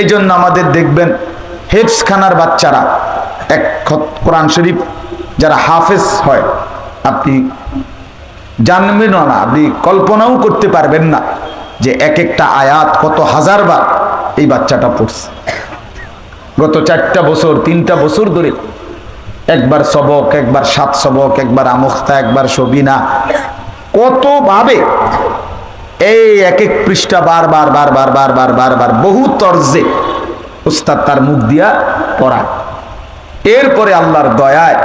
এই জন্য আমাদের দেখবেন হেফস খানার বাচ্চারা, এক কোরআন শরীফ যারা হাফেজ হয়, আপনি জানবেন না, আপনি কল্পনাও করতে পারবেন না যে এক একটা আয়াত কত হাজার বার এই বাচ্চাটা পড়ছে। গত চারটা বছর, তিনটা বছর ধরে একবার সবক, একবার সাত সবক, একবার আমুখতা, একবার সবিনা কতভাবে এই এক এক পৃষ্ঠা বারবার বারবার বারবার বারবার বহু তর্জে উস্তাদ তার মুখ দিয়া পড়ায় এরপরে আল্লাহর দয়ায়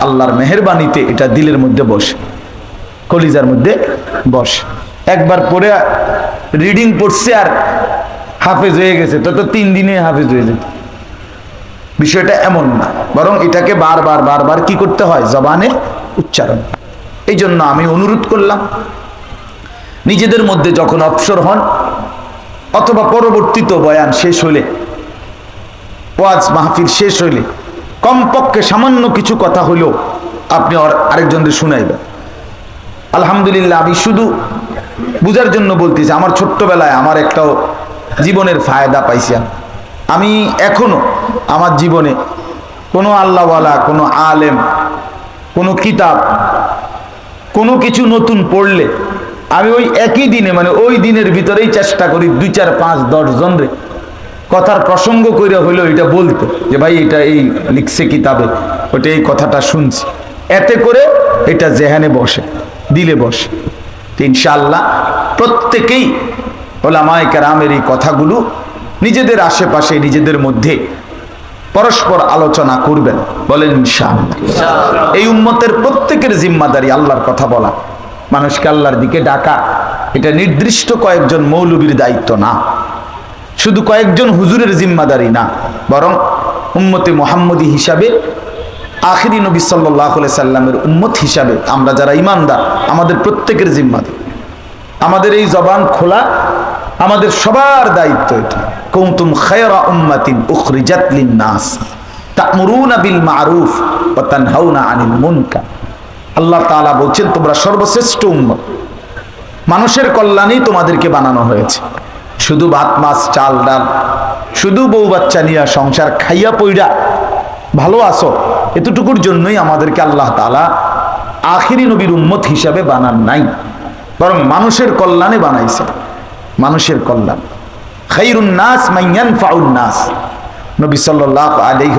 আল্লাহর মেহরবানিতে এটা দিলের মধ্যে বসে কলিজার মধ্যে বসে একবার পরে রিডিং পড়ছে আর হাফেজ হয়ে গেছে তো তো তিন দিনে হাফেজ হয়ে যেত বিষয়টা এমন না বরং এটাকে বারবার বারবার কি করতে হয় জবানে উচ্চারণ এই জন্য আমি অনুরোধ করলাম নিজেদের মধ্যে যখন অবসর হন, অথবা পরবর্তীত বয়ান শেষ হলে, ওয়াজ মাহফিল শেষ হইলে কমপক্ষে সামান্য কিছু কথা হইলেও আপনি আরেকজনদের শুনাইবেন আলহামদুলিল্লাহ, আমি শুধু বুঝার জন্য বলতেছি, আমার ছোট্টবেলায় আমার একটাও জীবনের ফায়দা পাইছি আমি। আমি এখনও আমার জীবনে কোনো আল্লাহওয়ালা, কোনো আলেম, কোনো কিতাব, কোনো কিছু নতুন পড়লে আমি ওই একই দিনে মানে ওই দিনের ভিতরেই চেষ্টা করি দুই চার পাঁচ দশ জন কথার প্রসঙ্গ করে হইল এটা বলতে, যে ভাই এটা এই লিখছে কিতাবে, ওটা এই কথাটা শুনছি। এতে করে এটা জেহানে বসে, দিলে বসে। তো ইনশাআল্লাহ প্রত্যেকেই ওলামায় কেরামের এই কথাগুলো নিজেদের আশেপাশে, নিজেদের মধ্যে পরস্পর আলোচনা করবেন, বলেন ইনশাআল্লাহ। এই উম্মতের প্রত্যেকের জিম্মাদারি আল্লাহর কথা বলা। মানুষকে আল্লাহর দিকে ডাকা, এটা নির্দিষ্ট কয়েকজন মৌলবীর দায়িত্ব না। শুধু কয়েকজন হুজুরের জিম্মাদারি না, বরং উম্মতে মোহাম্মদী হিসাবে, আখিরি নবী সাল্লাহ সাল্লামের উম্মত হিসাবে আমরা যারা ইমানদার, আমাদের প্রত্যেকের জিম্মাদারি। আমাদের এই জবান খোলা, আমাদের সবার দায়িত্ব এটা। কৌতুম খায়রা উম্মাতিন উখরিজাত লিন-নাস, তা'মুরুনা বিল মারুফ ওয়া তানহাউনা আনিল মুনকার। আল্লাহ তালা বলছেন, তোমরা সর্বশ্রেষ্ঠ উম্মত। মানুষের কল্যাণেই তোমাদেরকে বানানো হয়েছে। শুধু ভাত, মাছ, চাল, ডাল, শুধু বউ বাচ্চা নিয়ে সংসার খাইয়া পইড়া। ভালো আসো এতটুকুর জন্যই আমাদেরকে আল্লাহ তাআলা আখিরি নবীর উম্মত হিসাবে বানান নাই। বরং মানুষের কল্যাণে বানাইছে মানুষের কল্যাণ। খাইরুন নাস মাইয়ান ফাউন নবী সাল্লাল্লাহু আলাইহি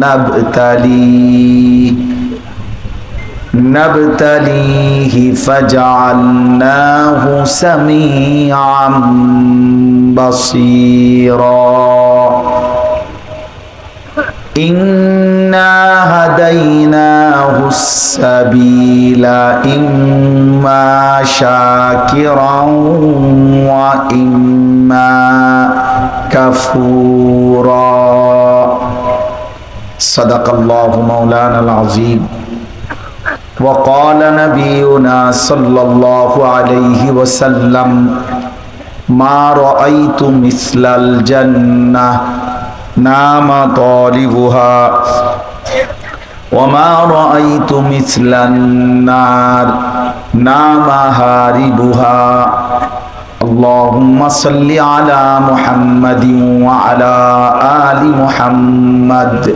نبتليه نبتليه فجعلناه سميعا بصيرا. إنا هديناه السبيل إما شاكرا وإما كفورا. صدق الله مولانا العظيم وقال نبينا صلى الله عليه وسلم ما رأيت مثل الجنة نام طالبها وما رأيت مثل النار نام هاربها اللهم صل على محمد وعلى آل محمد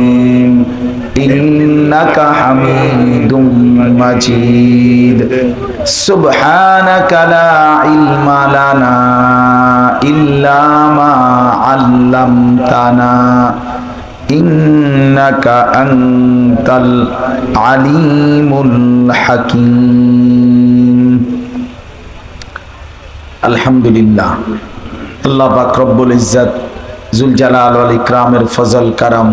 إنك حميد مجيد سبحانك لا علم لنا إلا ما علمتنا إنك أنت العليم الحكيم আলহামদুলিল্লাহ আল্লাহ পাক রব্বুল ইজ্জত জুল জালাল আল ইকরামের ফজল কারাম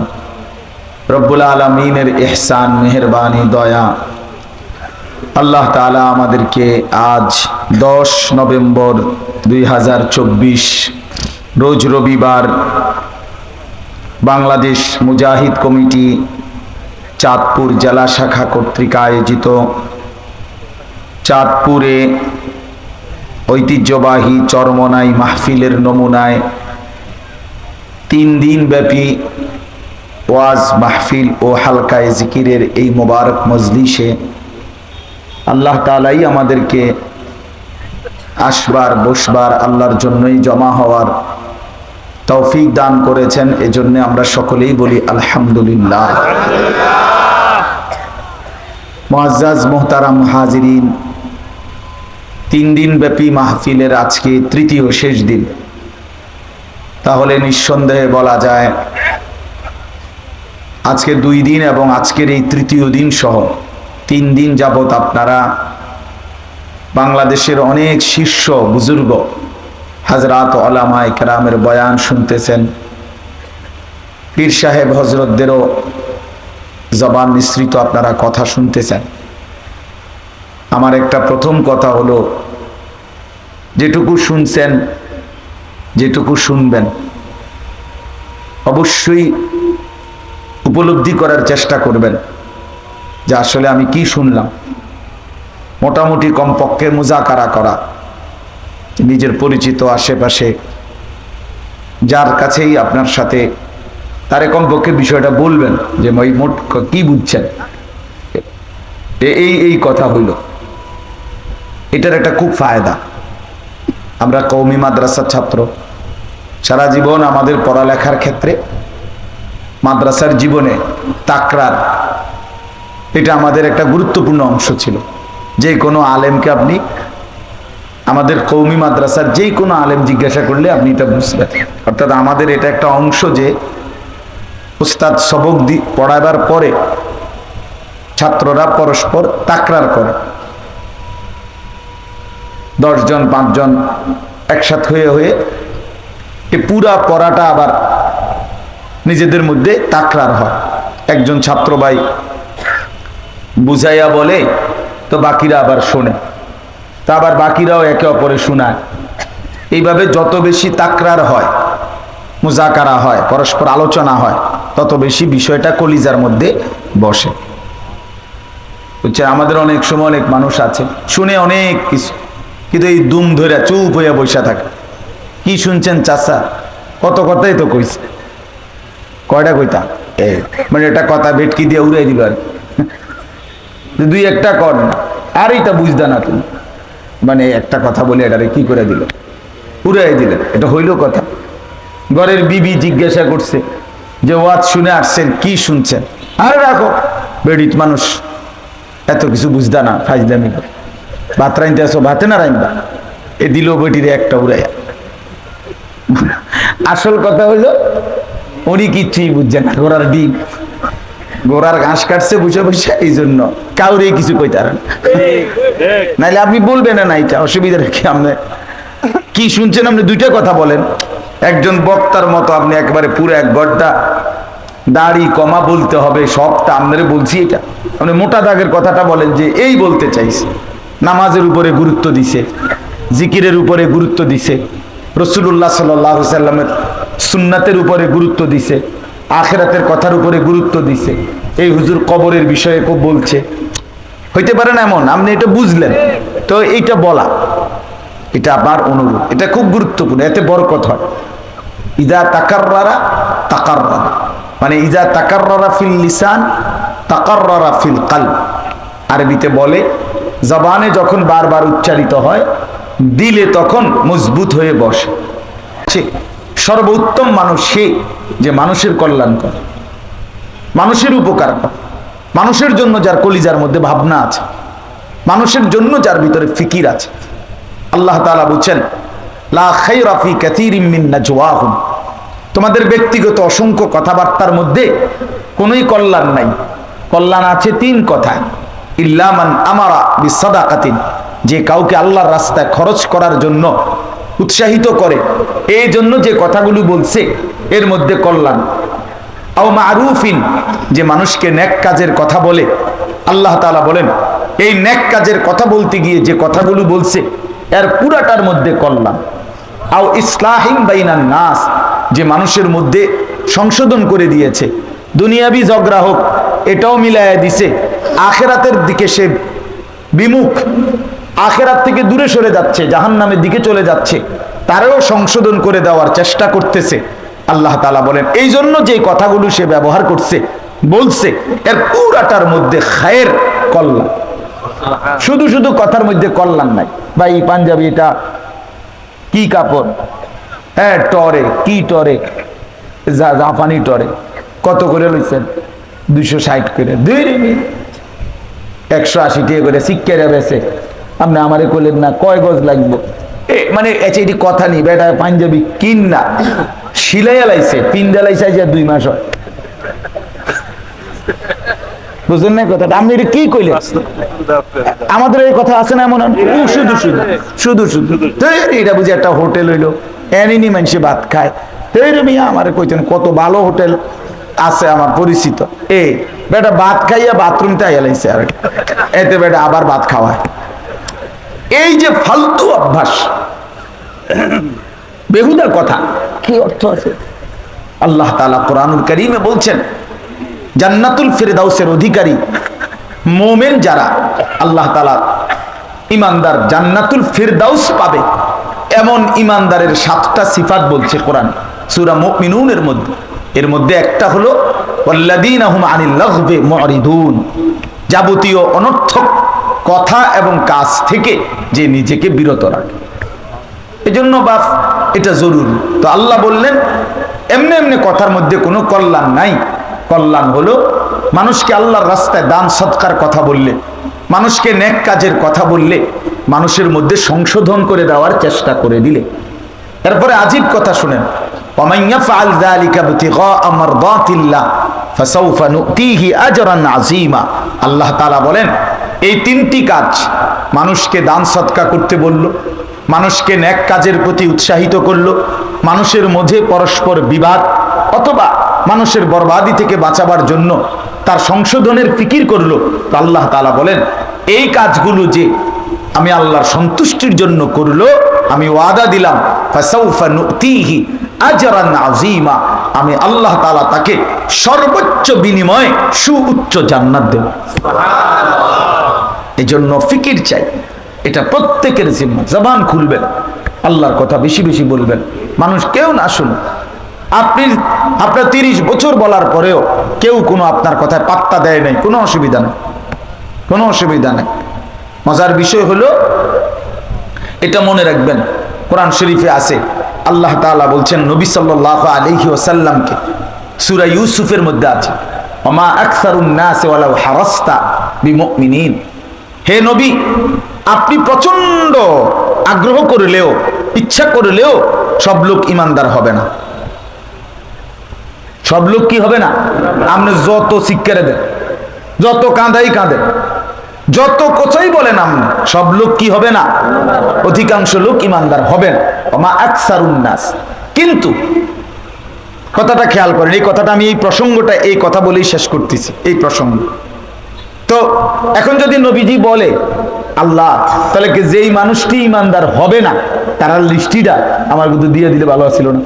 রব্বুল আলমিনের এহসান মেহরবানি, দয়া। আল্লাহ তালা আমাদেরকে আজ দশ নভেম্বর দুই হাজার চব্বিশ, রোজ রবিবার বাংলাদেশ মুজাহিদ কমিটি চাঁদপুর জেলা শাখা কর্তৃক আয়োজিত চাঁদপুরে ঐতিহ্যবাহী চরমনাই মাহফিলের নমুনায় তিন দিন ব্যাপী ওয়াজ, মাহফিল ও হালকায় জিকিরের এই মোবারক মজলিসে আল্লাহ তালাই আমাদেরকে আসবার, বসবার আল্লাহর জন্যই জমা হওয়ার তৌফিক দান করেছেন। এজন্য আমরা সকলেই বলি আলহামদুলিল্লাহ। মুআজ্জাজ, মোহতারাম, হাজিরিন, তিন দিন ব্যাপী মাহফিলের আজকে তৃতীয় শেষ দিন। তাহলে নিঃসন্দেহে বলা যায় আজকে দুই দিন এবং আজকের এই তৃতীয় দিন সহ তিন দিন যাবৎ আপনারা বাংলাদেশের অনেক শীর্ষ বুজুর্গ, হাজরাত ওলামা ইকরামের বয়ান শুনতেছেন। পীর সাহেব হজরতদেরও জবান মিশ্রিত আপনারা কথা শুনতেছেন। আমার একটা প্রথম কথা হলো, যেটুকু শুনছেন, যেটুকু শুনবেন, অবশ্যই উপলব্ধি করার চেষ্টা করবেন যে আসলে আমি কি শুনলাম। মোটামুটি কমপক্ষে মুজাকারা করা, নিজের পরিচিত আশেপাশে, যার কাছেই আপনার সাথে তারে কমপক্ষে বিষয়টা বলবেন যে মই মোট কি বুঝছেন? এই এই কথা হইল। এটার একটা খুব ফায়দা। আমরা কৌমি মাদ্রাসার ছাত্র, সারা জীবন আমাদের পড়ালেখার ক্ষেত্রে মাদ্রাসার জীবনে তাকরার, এটা আমাদের একটা গুরুত্বপূর্ণ অংশ ছিল। যে কোনো আলেমকে আপনি, আমাদের কৌমি মাদ্রাসার যেই কোনো আলেম জিজ্ঞাসা করলে আপনি এটা বুঝবেন অর্থাৎ আমাদের এটা একটা অংশ যে, উস্তাদ সবক দি, পড়াবার পরে ছাত্ররা পরস্পর তাকরার করে। দশজন, পাঁচজন একসাথ হয়ে হয়ে এ পুরা পড়াটা আবার নিজেদের মধ্যে তাকরার হয়। একজন ছাত্র ভাই বুঝাইয়া বলে, তো বাকিরা আবার শোনে। তা আবার বাকিরাও একে অপরে শোনায়। এইভাবে যত বেশি তাকরার হয়, মুজাকারা হয়, পরস্পর আলোচনা হয়, তত বেশি বিষয়টা কলিজার মধ্যে বসে। বুঝছে আমাদের অনেক সময় অনেক মানুষ আছে, শুনে অনেক কিছু, কিন্তু এই দুম ধরে চুপ হইয়া বসে থাকে। কি শুনছেন চাষা কত কথাই তো কইছে। কয়টা কইতা? মানে এটা কথা ভেটকি দিয়ে উড়াই দিল আর দুই একটা কর না, আর এটা বুঝদা না তুমি। মানে একটা কথা বলে এটারে কি করে দিল? উড়াই দিলেন এটা হইল কথা। ঘরের বিবি জিজ্ঞাসা করছে যে, ওয়াজ শুনে আসছেন, কি শুনছেন? আর রাখো, বেডিত মানুষ, এত কিছু বুঝদা না ফাইজদামি। ভাত রাইনতে আসো, ভাতে না রাইনবা এ দিল বেটিরে একটা উড়াইয়া। আসল কথা হইল উনি কিচ্ছুই বুঝছে না ঘোড়ার ডিম। ঘোড়ার ঘাস কাটছে বুঝে বসে, এই জন্য কাউরে কিছু কইতারেন নাইলে আপনি বলবেন না না এটা, অসুবিধা রেখে আপনি কি শুনছেন আপনি? দুইটা কথা বলেন। একজন বক্তার মতো আপনি একবারে পুরো এক গড্ডা। দাড়ি কমা বলতে হবে, সবটা আপনারে বলছি এটা। আপনি মোটা দাগের কথাটা বলেন যে, এই বলতে চাইছি। নামাজের উপরে গুরুত্ব দিছে, জিকিরের উপরে গুরুত্ব দিছে। রসুল্লাহ সাল্লাহ সাল্লামের সুন্নাতের উপরে গুরুত্ব দিছে, আখেরাতের কথার উপরে গুরুত্ব দিছে। এই হুজুর কবরের বিষয়ে খুব বলছে। হইতে পারে না এমন, আপনি এটা বুঝলেন। তো এইটা বলা, এটা আমার অনুরোধ এটা খুব গুরুত্বপূর্ণ, এতে বরকত হয়। ইজা তাকাররারা তাকাররারা মানে ইজা তাকাররারা ফিল লিসান, তাকাররারা ফিল কাল আরবিতে বলে, জবানে যখন বারবার উচ্চারিত হয়, দিলে তখন মজবুত হয়ে বসে। সে সর্বোত্তম মানুষ সে যে মানুষের কল্যাণ করে। মানুষের উপকার করে। মানুষের জন্য যার কলিজার মধ্যে ভাবনা আছে। মানুষের জন্য যার ভিতরে ফিকির আছে। আল্লাহ তাআলা বলছেন তোমাদের ব্যক্তিগত অসংখ্য কথাবার্তার মধ্যে কোনোই কল্যাণ নাই। কল্যাণ আছে তিন কথায়। ইল্লামান আমারা বিসাদাকাতিন যে কাউকে আল্লাহর রাস্তায় খরচ করার জন্য উৎসাহিত করে। এই জন্য যে কথাগুলো বলছে, এর মধ্যে কল্যাণ। আও মারুফিন, যে মানুষকে ন্যাক কাজের কথা বলে, আল্লাহ তাআলা বলেন, এই ন্যাক কাজের কথা বলতে গিয়ে যে কথাগুলো বলছে, এর পুরাটার মধ্যে কল্যাণ। আও ইসলাহিম বাইনান নাস, যে মানুষের মধ্যে সংশোধন করে দিয়েছে, দুনিয়াবি ঝগড়া হোক, এটাও মিলাইয়া দিছে, আখেরাতের দিকে সে বিমুখ। আখেরাত থেকে দূরে সরে যাচ্ছে, জাহান্নামের দিকে চলে যাচ্ছে। তারেও সংশোধন করে দেওয়ার চেষ্টা করতেছে। আল্লাহ তালা বলেন এই জন্য যে কথাগুলো সে ব্যবহার করছে, বলছে, এর পুরাটার মধ্যে খায়ের কল্যাণ। শুধু শুধু কথার মধ্যে কল্যাণ নাই। ভাই এই পাঞ্জাবি এটা কি কাপড়? হ্যাঁ টরে, কি টরে? জাপানি টরে। কত করে লইছেন? দুইশো ষাট করে। দুই একশো আশি টাকা করে শিক্ষারে বেছে আপনি আমারে করলেন না, কয় গজ লাগবে? এ মানে আচ্ছা এটি কথা নেই, বেটা, পাঞ্জাবি কিন না। সিলাইয়া লাইছে পিন্দা লাইছে আজ দুই মাস হয়। বুঝলেন না কথাটা? আপনি এটা কি কইলেন? আমাদের এই কথা আছে না এমন? শুধু শুধু শুধু শুধু। এটা বুঝি একটা হোটেল হইল। এনিনি মানুষে ভাত খায়। মিয়া আমার কইতেন কত ভালো হোটেল আছে আমার পরিচিত। এ, বেটা, ভাত খাইয়া বাথরুমতে আইয়া লাইছে আর এতে বেটা আবার ভাত খাওয়ায় এই যে ফালতু অভ্যাস বেহুদার কথা। কি অর্থ আছে? আল্লাহ তাআলা কোরআনুল করিমে বলছেন জান্নাতুল ফেরদাউসের অধিকারী মোমেন যারা আল্লাহ তালা ইমানদার জান্নাতুল ফিরদাউস পাবে। এমন ইমানদারের সাতটা সিফাত বলছে কোরআন সূরা মুমিনুনের মধ্যে। এর মধ্যে একটা হলো যাবতীয় অনর্থক কথা এবং কাজ থেকে যে নিজেকে বিরত রাখে। এজন্য বাস এটা জরুরি। তো আল্লাহ বললেন, এমনি এমনি কথার মধ্যে কোনো কল্যাণ নাই। কল্যাণ হলো, মানুষকে আল্লাহর রাস্তায় দান সৎকার কথা বললে, মানুষকে নেক কাজের কথা বললে, মানুষের মধ্যে সংশোধন করে দেওয়ার চেষ্টা করে দিলে। এরপরে আজীব কথা শুনেন আল্লাহ বলেন এই তিনটি কাজ মানুষকে দান সৎকা করতে বলল, মানুষকে ন্যাক কাজের প্রতি উৎসাহিত করল, মানুষের মধ্যে পরস্পর বিবাদ অথবা মানুষের বরবাদি থেকে বাঁচাবার জন্য তার সংশোধনের ফিকির করল। তো আল্লাহ তালা বলেন, এই কাজগুলো যে আমি আল্লাহর সন্তুষ্টির জন্য করল, আমি ওয়াদা দিলাম আজরান আমি আল্লাহ তাআলা তাকে সর্বোচ্চ বিনিময়ে সুউচ্চ জান্নাত দেব। এজন্য ফিকির চাই। এটা প্রত্যেকের জিম্মা। জবান খুলবেন। আল্লাহর কথা বেশি বেশি বলবেন। মানুষ কেউ না শুনুন আপনি, আপনার তিরিশ বছর বলার পরেও কেউ কোনো আপনার কথায় পাত্তা দেয় নাই। কোনো অসুবিধা নেই। কোনো অসুবিধা নেই। মজার বিষয় হলো, এটা মনে রাখবেন, কোরআন শরীফে আছে। আল্লাহ তাআলা বলছেন, নবী সাল্লাল্লাহু আলাইহি ওয়াসাল্লামকে, সুরা ইউসুফের মধ্যে আছে। ওমা আকসারুন নাস ওয়ালাউ হারাস্তা বিমুমিনিন। হে নবী, আপনি প্রচণ্ড আগ্রহ করলেও, ইচ্ছা করলেও সব লোক ইমানদার হবে না। সব লোক কি হবে না? আপনি যত শিক্ষারে দেন, যত কাঁদাই কাঁদে যত কোচাই বলেন আপনি, সব লোক কি হবে না? অধিকাংশ লোক ইমানদার হবেন মা আকসারুন্নাস কিন্তু কথাটা খেয়াল করেন, এই কথাটা আমি এই প্রসঙ্গটা, এই কথা বলেই শেষ করতেছি, এই প্রসঙ্গ। তো এখন যদি নবীজি বলে আল্লাহ তাহলে যেই মানুষটি ইমানদার হবে না তারা লিস্টিটা আমার কিন্তু দিয়ে দিলে ভালো ছিল না?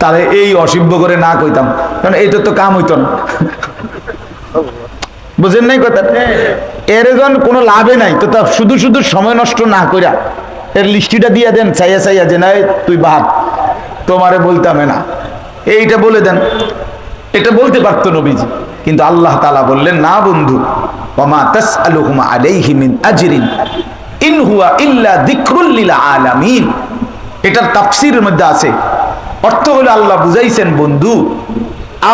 তাহলে এই অসিব্য করে না কইতাম। কারণ এইটা তো কাম হইত না। বুঝেন নাই কথা? এর যখন কোনো লাভে নাই। তো তা শুধু শুধু সময় নষ্ট না কইরা এর লিস্টিটা দিয়ে দেন চাইয়া চাইয়া যে নাই তুই বাদ তোমারে বলতাম না। এইটা বলে দেন। এটা বলতে পারতো নবীজি। কিন্তু আল্লাহ তালা বললেন না বন্ধু ওমা তাস আলুহুমা আলাইহি মিন আজরিন। ইন হুয়া ইল্লা যিকরুল লিল আলামিন। এটার তাফসীরের মধ্যে আছে। অর্থ হলো আল্লাহ বুঝাইছেন, বন্ধু,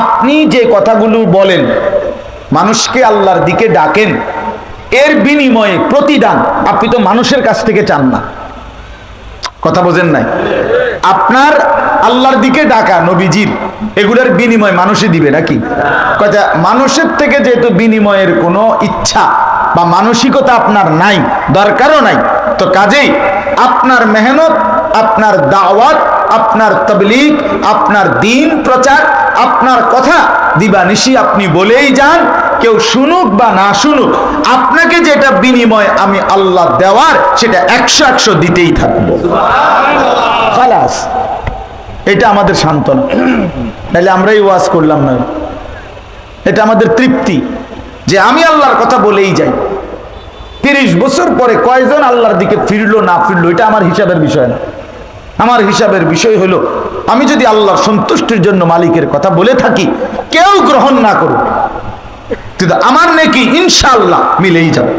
আপনি যে কথাগুলো বলেন, মানুষকে আল্লাহর দিকে ডাকেন, এর বিনিময়ে প্রতিদান আপনি তো মানুষের কাছ থেকে চান না। কথা বোঝেন নাই? আপনার আল্লাহর দিকে ডাকা নবীজির এগুলোর বিনিময় মানুষই দিবে নাকি? কথা মানুষের থেকে যেহেতু বিনিময়ের কোনো ইচ্ছা বা মানসিকতা আপনার নাই দরকারও নাই তো কাজেই আপনার মেহনত আপনার দাওয়াত আপনার তবলিগ আপনার দিন প্রচার আপনার কথা দিবানিশি আপনি বলেই যান কেউ শুনুক বা না শুনুক আপনাকে যেটা বিনিময় আমি আল্লাহ দেওয়ার সেটা একশো একশো দিতেই থাকব। খালাস। এটা আমাদের সান্ত্বনা। তাহলে আমরাই ওয়াজ করলাম না। এটা আমাদের তৃপ্তি যে আমি আল্লাহর কথা বলেই যাই। তিরিশ বছর পরে কয়জন আল্লাহর দিকে ফিরলো না ফিরলো, এটা আমার হিসাবের বিষয় না। আমার হিসাবের বিষয় হলো, আমি যদি আল্লাহর সন্তুষ্টির জন্য মালিকের কথা বলে থাকি, কেউ গ্রহণ না করুক। কিন্তু আমার নাকি ইনশাল্লাহ মিলেই যাবে।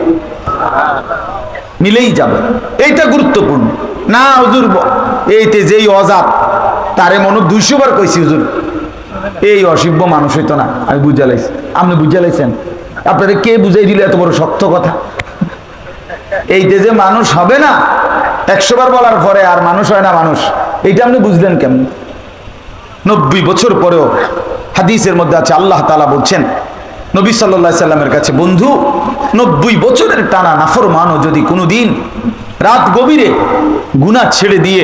মিলেই যাবে। এইটা গুরুত্বপূর্ণ। না, হুজুর এইতে যেই অজাত তারে মনে দুইশো বার কইছি, হুজুর। এই অসভ্য মানুষ হইতো না, আমি বুঝা লাইছি। আপনি বুঝা লাইছেন? আপনাদের কে বুঝাই দিলে এত বড় শক্ত কথা? এইতে যে মানুষ হবে না, একশো বার বলার পরে আর মানুষ হয় না মানুষ। এইটা আপনি বুঝলেন কেমন? নব্বই বছর পরেও হাদিসের মধ্যে আছে, আল্লাহ তালা বলছেন, নবী সাল্লা সাল্লামের কাছে, বন্ধু, নব্বই বছরের টানা নাফর মানো যদি কোনোদিন রাত গভীরে গুণা ছেড়ে দিয়ে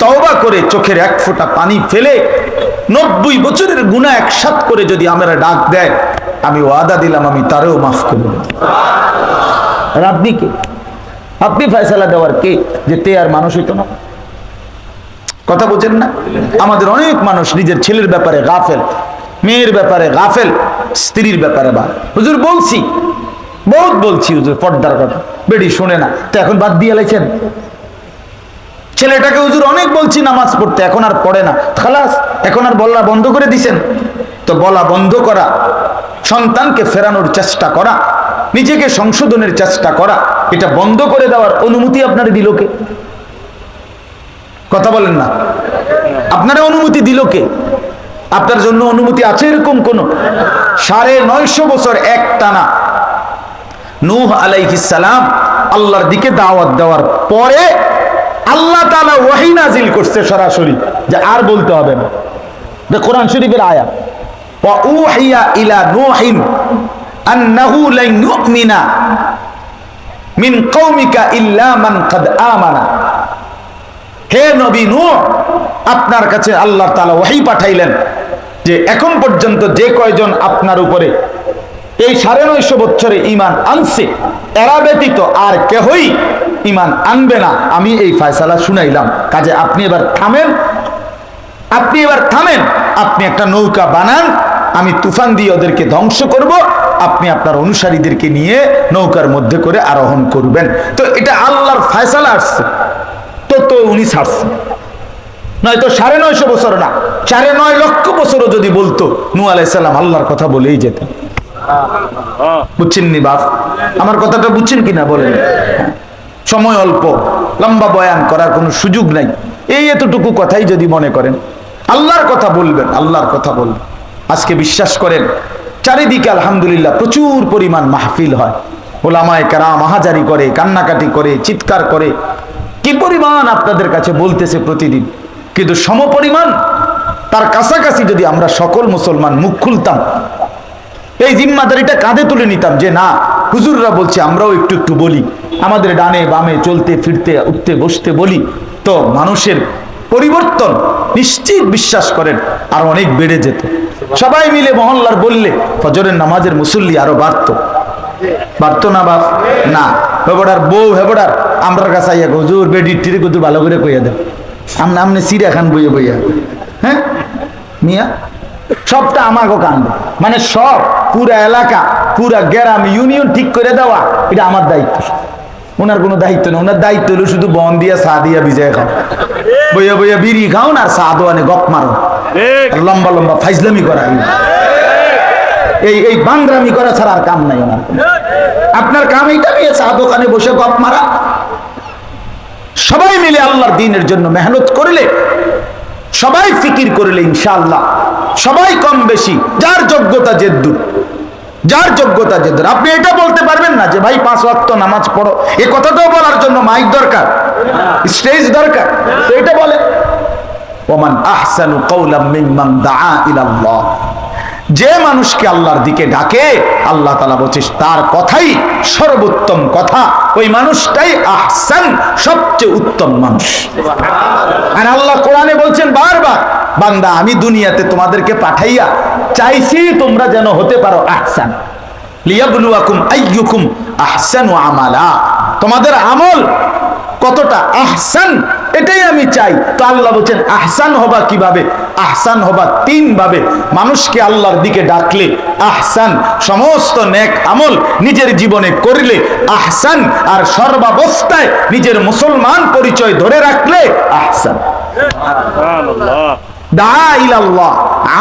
তওবা করে চোখের এক ফোঁটা পানি ফেলে নব্বই বছরের গুণা একসাথ করে যদি আমরা ডাক দেয়, আমি ওয়াদা দিলাম, আমি তারেও মাফ করব আর আপনি কে? আপনি ফয়সালা দেওয়ার কে? যে তে আর মানুষ হইতো না। কথা বলছেন না? আমাদের অনেক মানুষ নিজের ছেলের ব্যাপারে গাফেল, মেয়ের ব্যাপারে গাফেল, স্ত্রীর ব্যাপারে বা হুজুর, বলছি। বহুত বলছি হুজুর, পর্দার কথা। বেড়ি শোনে না। তো এখন বাদ দিয়ে লাইছেন? ছেলেটাকে হুজুর অনেক বলছি নামাজ পড়তে, এখন আর পড়ে না। খালাস, এখন আর বলা বন্ধ করে দিছেন। তো বলা বন্ধ করা, সন্তানকে ফেরানোর চেষ্টা করা, নিজেকে সংশোধনের চেষ্টা করা, এটা বন্ধ করে দেওয়ার অনুমতি আপনার দিল কে? কথা বলেন না। আপনারা অনুমতি দিল কে? আপনার জন্য অনুমতি আছে এরকম কোন? সাড়ে নয়শো বছর এক টানা নূহ আলাইহিসালাম আল্লাহর দিকে দাওয়াত দেওয়ার পরে আল্লাহ তাআলা ওয়াহি নাজিল করছে সরাসরি, যে আর বলতে হবে না। যে কোরআন শরীফের নূহ, আপনার কাছে আল্লাহ তাআলা ওয়াহি পাঠাইলেন যে এখন পর্যন্ত যে কয়জন আপনার উপরে এই সাড়ে নয়শো বছরে ইমান আনছে, এরা ব্যতীত আর কেহই ইমান আনবে না আমি এই ফয়সালা শুনাইলাম। কাজে আপনি এবার থামেন। আপনি এবার থামেন। আপনি একটা নৌকা বানান আমি তুফান দিয়ে ওদেরকে ধ্বংস করব। আপনি আপনার অনুসারীদেরকে নিয়ে নৌকার মধ্যে করে আরোহণ করবেন। তো এটা আল্লাহর ফয়সালা আসছে। তো তো উনি ছাড়ছে। নয়তো সাড়ে নয়শো বছর না সাড়ে নয় লক্ষ বছরও যদি বলতো নু আলাইসাল্লাম আল্লাহর কথা বলেই যেতেন। বুঝছেন নি বাপ? আমার কথাটা বুঝছেন কিনা বলেন? সময় অল্প, লম্বা বয়ান করার কোনো সুযোগ নাই। এই এতটুকু কথাই যদি মনে করেন, আল্লাহর কথা বলবেন, আল্লাহর কথা বলবেন। আজকে বিশ্বাস করেন, চারিদিকে আলহামদুলিল্লাহ প্রচুর পরিমাণ মাহফিল হয়। ওলামায় কারাম মাহাজারি করে, কান্নাকাটি করে, চিৎকার করে। কি পরিমাণ আপনাদের কাছে বলতেছে প্রতিদিন। কিন্তু সমপরিমাণ, তার কাছাকাছি যদি আমরা সকল মুসলমান মুখ খুলতাম এই জিম্মাদারিটা কাঁধে তুলে নিতাম যে না, হুজুররা বলছে, আমরাও একটু একটু বলি। আমাদের ডানে বামে চলতে, ফিরতে, উঠতে, বসতে বলি। তো মানুষের পরিবর্তন নিশ্চিত বিশ্বাস করেন, আর অনেক বেড়ে যেত। সবাই মিলে মহল্লার বললে, ফজরের নামাজের মুসল্লি আরও বাড়তো। বাড়তো না বাপ? না। হেবড়ার বউ, হেবড়ার আমরার কাছে আইয়া হুজুর বেডির টিরে কুতুর ভালো করে কইয়া দেব আমনে আমনে সিরা খান বইয়া বইয়া। হ্যাঁ? মিয়া? সবটা আমাকে কান্দে মানে সব পুরা এলাকা পুরা গ্রাম ইউনিয়ন ঠিক করে দেওয়া এটা আমার দায়িত্ব। ওনার কোনো দায়িত্ব নেই। ওনার দায়িত্ব হলো শুধু বন দিয়া চা দিয়া ভিজায় খাও বইয়া বইয়া বিড়ি খাও আর চা দোয়ানে গপ মারো। লম্বা লম্বা ফাইজলামি করা। এই এই বাংরামি করা ছাড়া আর কাম নাই ওনার আপনার কাম এইটা নিয়ে চা দোকানে বসে গপ মারা। সবাই মিলে আল্লাহর দিনের জন্য মেহনত করলে সবাই ফিকির করলে ইনশাআল্লাহ। সবাই কম বেশি, যার যোগ্যতা জেদ্দুর, যার যোগ্যতা জেদ্দুর। আপনি এটা বলতে পারবেন না যে, ভাই, পাঁচ ওয়াক্ত নামাজ পড়ো। এ কথাটাও বলার জন্য মাইক দরকার, স্টেজ দরকার। এটা বলে, ওমান আহসানু কৌলাম যে মানুষকে আল্লাহর দিকে ডাকে, আল্লাহ তালা বলছিস তার কথাই সর্বোত্তম কথা। ওই মানুষটাই আহসান, সবচেয়ে উত্তম মানুষ। আর আল্লাহ কোরআনে বলছেন, বারবার, বান্দা, আমি দুনিয়াতে তোমাদেরকে পাঠাইয়া চাইছি তোমরা যেন হতে পারো আহসান। আহসানু আমালা। তোমাদের আমল কতটা আহসান এটাই আমি চাই। তো আল্লাহ বলছেন আহসান হবা কীভাবে? আহসান হবা তিন ভাবে মানুষকে আল্লাহর দিকে ডাকলে আহসান সমস্ত নেক আমল নিজের জীবনে করলে আহসান আর সর্বাবস্থায় নিজের মুসলমান পরিচয় ধরে রাখলে আহসান। ইলাল্লাহ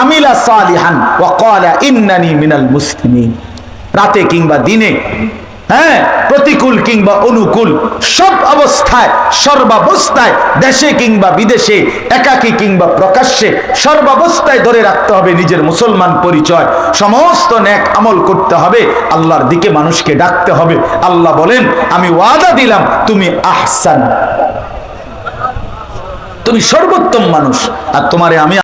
আমিলা সালিহান ওয়া ক্বালা ইন্নানি মিনাল মুসলিমিন। রাতে কিংবা দিনে হ্যাঁ প্রতিকূল কিংবা অনুকূল, সব অবস্থায়, সর্বাবস্থায়, দেশে কিংবা বিদেশে, একাকী কিংবা প্রকাশ্যে, সর্বাবস্থায় ধরে রাখতে হবে নিজের মুসলমান পরিচয়। সমস্ত ন্যাক আমল করতে হবে, আল্লাহর দিকে মানুষকে ডাকতে হবে। আল্লাহ বলেন, আমি ওয়াদা দিলাম, তুমি আহসান। তুমি সর্বোত্তম মানুষ, আর তোমারে আমি